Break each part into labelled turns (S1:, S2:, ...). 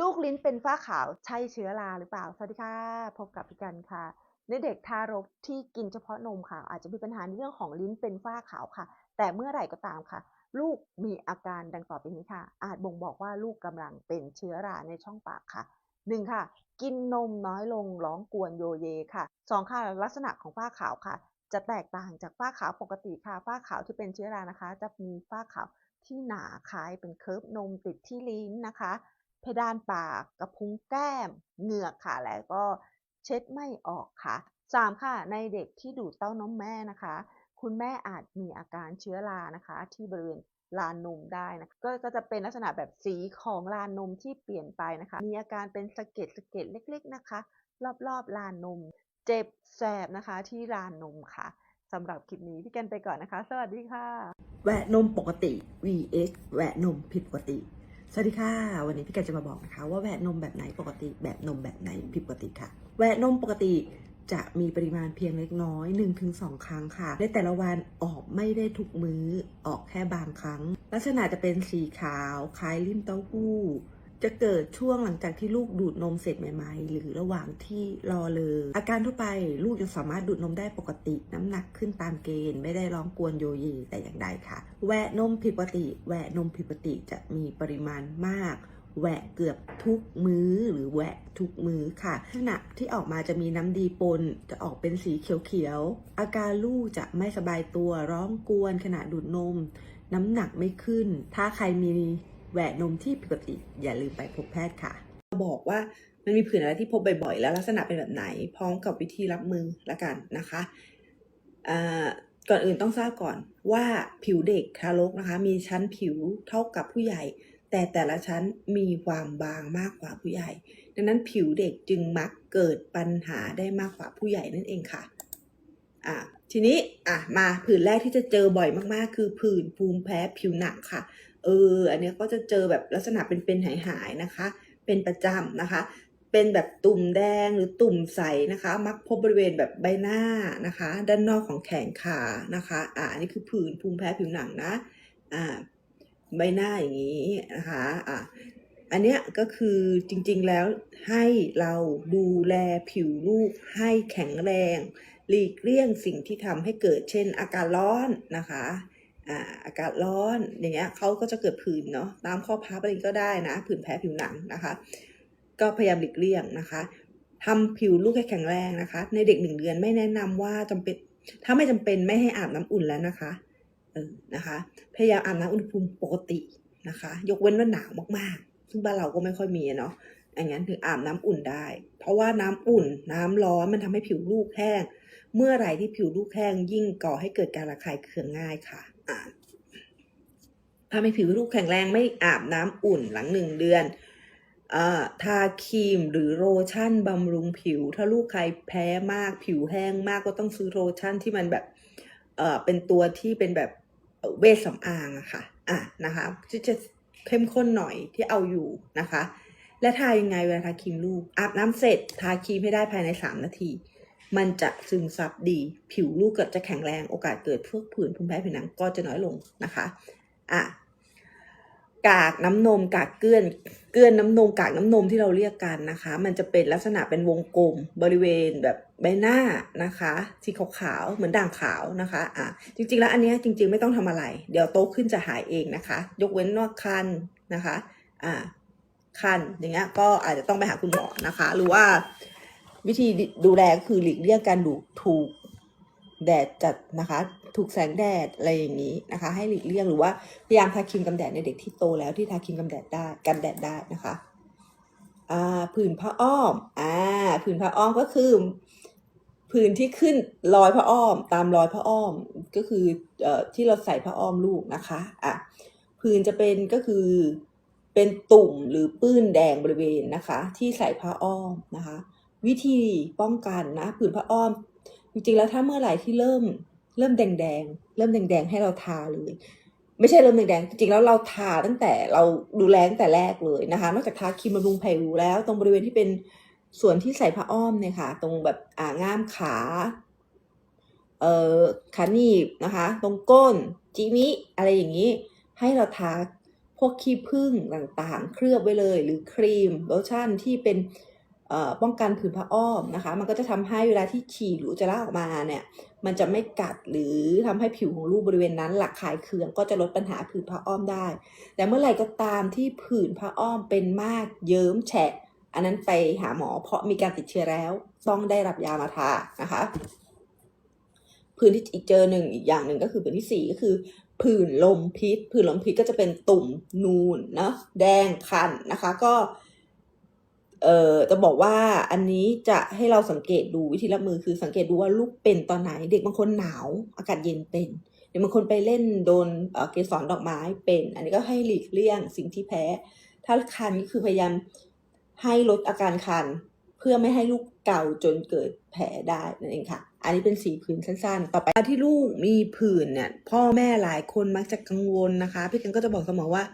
S1: ลูกลิ้นเป็นฝ้าขาวใช่เชื้อราหรือเปล่า สวัสดีค่ะ พบกับพี่กันค่ะ ในเด็กทารกที่กินเฉพาะนมค่ะ อาจจะมีปัญหาในเรื่องของลิ้นเป็นฝ้าขาวค่ะ แต่เมื่อไหร่ก็ตามค่ะ ลูกมีอาการดังต่อไปนี้ค่ะ อาจบ่งบอกว่าลูกกำลังเป็นเชื้อราในช่องปากค่ะ1ค่ะ กินนมน้อยลงร้องกวนโยเยค่ะ2ค่ะ ลักษณะของฝ้าขาวค่ะ จะแตกต่างจากฝ้าขาวปกติค่ะ ฝ้าขาวที่เป็นเชื้อรานะคะ จะมีฝ้าขาวที่หนาคล้ายเป็นเคิร์ฟนมติดที่ลิ้นนะคะ เพดานปากกระพุ้งแก้ม เหงือกค่ะ และก็เช็ดไม่ออกค่ะ3ค่ะ ในเด็กที่ดูดเต้านมแม่นะคะ คุณแม่อาจมีอาการเชื้อรานะคะ ที่บริเวณลานนมได้นะก็ก็จะเป็นลักษณะแบบสีของลานนมที่เปลี่ยนไปนะคะ มีอาการเป็นสะเก็ดสะเก็ดเล็ก ๆนะคะ รอบๆลานนม เจ็บแสบนะคะที่ลานนมค่ะสำหรับคลิปนี้พี่กันไปก่อนนะคะ สวัสดีค่ะ
S2: แหวะนมปกติ vs แหวะนมผิดปกติ สวัสดีค่ะ วันนี้พี่กันจะมาบอกนะคะ ว่าแหวนนมแบบไหนปกติแบบนมแบบไหนผิดปกติค่ะแหวนนมปกติจะมีปริมาณเพียงเล็กน้อย 1-2 ครั้งค่ะ ในแต่ละวันออกไม่ได้ทุกมื้อออกแค่บางครั้ง ลักษณะจะเป็นสีขาว คล้ายริ่มเต้าหู้ จะเกิดช่วงหลังจากที่ลูกดูดนมเสร็จใหม่ ๆ หรือระหว่างที่รอเลย อาการทั่วไปลูกยังสามารถดูดนมได้ปกติ น้ำหนักขึ้นตามเกณฑ์ ไม่ได้ร้องกวนโยเยแต่อย่างใดค่ะแหวะนมผิดปกติแหวะนมผิดปกติจะมีปริมาณมากแหวะเกือบทุกมื้อหรือแหวะทุกมื้อค่ะขณะที่ออกมาจะมีน้ำดีปน จะออกเป็นสีเขียวๆ อาการลูกจะไม่สบายตัวร้องกวนขณะดูดนม น้ำหนักไม่ขึ้น ถ้าใครมี แหวะนมที่ผิดปกติอย่าลืมไปพบแพทย์ค่ะบอกว่ามันมีผื่นอะไรที่พบบ่อยๆ แล้วลักษณะเป็นแบบไหน พร้อมกับวิธีรับมือละกันนะคะก่อนอื่นต้องทราบก่อนว่าผิวเด็กทารกนะคะ มีชั้นผิวเท่ากับผู้ใหญ่ แต่แต่ละชั้นมีความบางมากกว่าผู้ใหญ่ ดังนั้นผิวเด็กจึงมักเกิดปัญหาได้มากกว่าผู้ใหญ่นั่นเองค่ะอะทีนี้อะมาผื่นแรกที่จะเจอบ่อยมากๆ คือผื่นภูมิแพ้ผิวหนักค่ะ เออ อันนี้ก็จะเจอแบบลักษณะเป็นๆหายๆนะคะ เป็นประจำนะคะ เป็นแบบตุ่มแดงหรือตุ่มใสนะคะ มักพบบริเวณแบบใบหน้านะคะ ด้านนอกของแขนขานะคะ อ่าอันนี้คือผื่นภูมิแพ้ผิวหนังนะ อ่า ใบหน้าอย่างนี้นะคะ อ่าอันเนี้ยก็คือจริงๆแล้วให้เราดูแลผิวลูกให้แข็งแรง หลีกเลี่ยงสิ่งที่ทำให้เกิดเช่นอาการร้อนนะคะ อ่าอากาศร้อนอย่างเงี้ยเขาก็จะเกิดผื่นเนาะตามข้อพับอะไรก็ได้นะผื่นแพ้ผิวหนังนะคะ ก็พยายามหลีกเลี่ยงนะคะทำผิวลูกให้แข็งแรงนะคะ ในเด็กหนึ่งเดือนไม่แนะนำว่าจำเป็นถ้าไม่จำเป็นไม่ให้อาบน้ำอุ่นแล้วนะคะเออนะคะ พยายามอาบน้ำอุณหภูมิปกตินะคะ ยกเว้นว่าหนาวมากๆ ซึ่งบ้านเราก็ไม่ค่อยมีเนาะอย่างนั้นถึงอาบน้ำอุ่นได้ เพราะว่าน้ำอุ่น น้ำร้อนมันทำให้ผิวลูกแห้ง เมื่อไหร่ที่ผิวลูกแห้งยิ่งก่อให้เกิดการระคายเคืองง่ายค่ะ อ่าถ้ผิวลูกแข็งแรงไม่อาบน้ำอุ่นหลังหนึ่งเดือนอ่าทาครีมหรือโลชั่นบำรุงผิว ถ้าลูกใครแพ้มากผิวแห้งมากก็ต้องซื้อโลชั่นที่มันแบบเอ่อเป็นตัวที่เป็นแบบเวชสำอางอะค่ะอะนะคะที่จะเข้มข้นหน่อยที่เอาอยู่นะคะ และทายังไงเวลาทาครีมลูกอาบน้ำเสร็จทาครีมให้ได้ภายใน 3 นาที มันจะซึมซับดี ผิวลูกเก็จะแข็งแรงโอกาสเกิดพวกผื่นภูมิแพ้ผิวหนังก็จะน้อยลงนะคะอะกากน้ำนมกากเกลือนเกลือนน้ำนมกากน้ำนมที่เราเรียกกันนะคะ มันจะเป็นลักษณะเป็นวงกลมบริเวณแบบใบหน้านะคะสีขาวๆเหมือนด่างขาวนะคะอะจริงๆแล้วอันเนี้ยจริง ๆไม่ต้องทำอะไร เดี๋ยวโตขึ้นจะหายเองนะคะ ยกเว้นว่าคันนะคะอ่าคันอย่างเงี้ยก็อาจจะต้องไปหาคุณหมอนะคะ หรือว่า วิธีดูแลก็คือหลีกเลี่ยงการดูถูกแดดจัดนะคะ ถูกแสงแดดอะไรอย่างนี้นะคะ ให้หลีกเลี่ยงหรือว่าพยายามทาครีมกันแดดในเด็กที่โตแล้วที่ทาครีมกันแดดได้กันแดดได้นะคะอ่าผื่นผ้าอ้อมอ่าผื่นผ้าอ้อมก็คือผื่นที่ขึ้นรอยผ้าอ้อม ตามรอยผ้าอ้อมก็คือเอ่อที่เราใส่ผ้าอ้อมลูกนะคะอะผื่นจะเป็นก็คือเป็นตุ่มหรือปื้นแดงบริเวณนะคะ ที่ใส่ผ้าอ้อมนะคะ วิธีป้องกันนะผื่นผ้าอ้อม จริงๆแล้วถ้าเมื่อไหร่ที่เริ่มเริ่มแดงๆ เริ่มแดงๆ ให้เราทาเลย ไม่ใช่เริ่มแดงๆ จริงๆ แล้วเราทาตั้งแต่เราดูแลตั้งแต่แรกเลยนะคะ นอกจากทาครีมบำรุงผิวแล้ว ตรงบริเวณที่เป็นส่วนที่ใส่ผ้าอ้อมเนี่ยค่ะ ตรงแบบอ่าง่ามขา เอ่อขาหนีบนะคะ ตรงก้นจีมิอะไรอย่างนี้ ให้เราทาพวกขี้ผึ้งต่างๆ เคลือบไว้เลย หรือครีมโลชั่นที่เป็น ป้องกันผื่นผ้าอ้อมนะคะ มันก็จะทำให้เวลาที่ฉี่หรืออุจจาระออกมาเนี่ย มันจะไม่กัดหรือทำให้ผิวของลูกบริเวณนั้นหลักขายเคืองก็จะลดปัญหาผื่นผ้าอ้อมได้ แต่เมื่อไหร่ก็ตามที่ผื่นผ้าอ้อมเป็นมากเยิ้มแฉะ อันนั้นไปหาหมอเพราะมีการติดเชื้อแล้วต้องได้รับยามาทานะคะผื่นที่อีกเจอหนึ่งอีกอย่างหนึ่งก็คือผื่นที่สี่ก็คือผื่นลมพิษผื่นลมพิษก็จะเป็นตุ่มนูนเนาะแดงคันนะคะ ก็ เอ่อจะบอกว่าอันนี้จะให้เราสังเกตดูวิธีรับมือคือสังเกตดูว่าลูกเป็นตอนไหน เด็กบางคนหนาวอากาศเย็นเป็นเด็กบางคนไปเล่นโดนเกสรดอกไม้เป็น อันนี้ก็ให้หลีกเลี่ยงสิ่งที่แพ้ ถ้าคันก็คือพยายามให้ลดอาการคัน เพื่อไม่ให้ลูกเก่าจนเกิดแผลได้นั่นเองค่ะ อันนี้เป็นสีผื่นสั้นๆ ต่อไปที่ลูกมีผื่นเนี่ยพ่อแม่หลายคนมักจะกังวลนะคะ พี่กันก็จะบอกเสมอว่า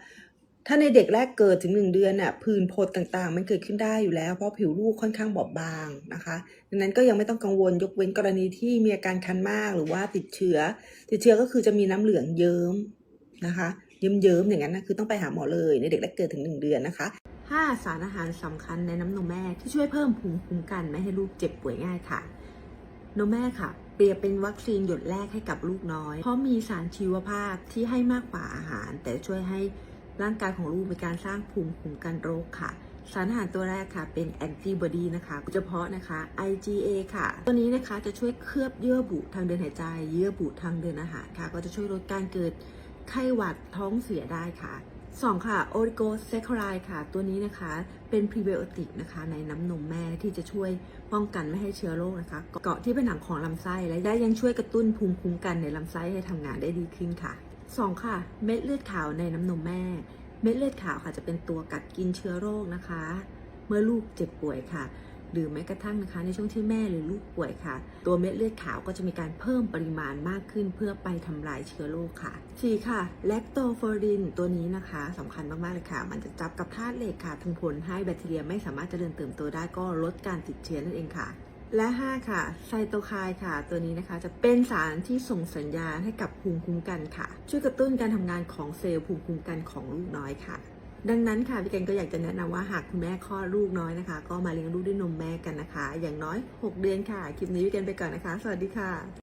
S2: ถ้าในเด็กแรกเกิดถึงหนึ่งเดือนน่ะผื่นผดต่างๆ มันเกิดขึ้นได้อยู่แล้ว เพราะผิวลูกค่อนข้างบอบบางนะคะดังนั้นก็ยังไม่ต้องกังวลยกเว้นกรณีที่มีอาการคันมากหรือว่าติดเชื้อ ติดเชื้อก็คือจะมีน้ำเหลืองเยิ้มนะคะเยิ้มๆอย่างนั้นนะคือต้องไปหาหมอเลยในเด็กแรกเกิดถึงหนึ่งเดือนนะคะ 5 สารอาหารสำคัญในน้ำนมแม่ที่ช่วยเพิ่มภูมิคุ้มกันไม่ให้ลูกเจ็บป่วยง่ายค่ะนมแม่ค่ะ เปรียบเป็นวัคซีนหยดแรกให้กับลูกน้อย เพราะมีสารชีวภาพที่ให้มากกว่าอาหาร แต่ช่วยให้ ร่างกายของลูกมีการสร้างภูมิคุ้มกันโรคค่ะ สารอาหารตัวแรกค่ะเป็นแอนติบอดีนะคะโดยเฉพาะนะคะ IgA ค่ะ ตัวนี้นะคะจะช่วยเคลือบเยื่อบุทางเดินหายใจ เยื่อบุทางเดินอาหารค่ะ ก็จะช่วยลดการเกิดไข้หวัดท้องเสียได้ค่ะสองค่ะโอริโกเซคไลค่ะ ตัวนี้นะคะเป็นพรีไบโอติกนะคะ ในน้ำนมแม่ที่จะช่วยป้องกันไม่ให้เชื้อโรคนะคะ เกาะที่ผนังของลำไส้และได้ยังช่วยกระตุ้นภูมิคุ้มกันในลำไส้ให้ทำงานได้ดีขึ้นค่ะ สองค่ะ เม็ดเลือดขาวในน้ำนมแม่ เม็ดเลือดขาวค่ะจะเป็นตัวกัดกินเชื้อโรคนะคะ เมื่อลูกเจ็บป่วยค่ะ หรือแม้กระทั่งนะคะ ในช่วงที่แม่หรือลูกป่วยค่ะ ตัวเม็ดเลือดขาวก็จะมีการเพิ่มปริมาณมากขึ้น เพื่อไปทำลายเชื้อโรคค่ะ 4. ค่ะแลคโตฟอรินตัวนี้นะคะสำคัญมากๆเลยค่ะ มันจะจับกับธาตุเหล็กค่ะทั้งผลให้แบคทีเรียไม่สามารถจเจริญเติบโตได้ก็ลดการติดเชื้อนั่นเองค่ะ และ 5 ค่ะ ไซโตไคน์ค่ะ ตัวนี้นะคะจะเป็นสารที่ส่งสัญญาณให้กับภูมิคุ้มกันค่ะ ช่วยกระตุ้นการทำงานของเซลล์ภูมิคุ้มกันของลูกน้อยค่ะ ดังนั้นค่ะพี่แกนก็อยากจะแนะนำว่าหากคุณแม่คลอดลูกน้อยนะคะ ก็มาเลี้ยงลูกด้วยนมแม่กันนะคะ อย่างน้อย 6 เดือนค่ะ คลิปนี้พี่แกนไปก่อนนะคะ สวัสดีค่ะ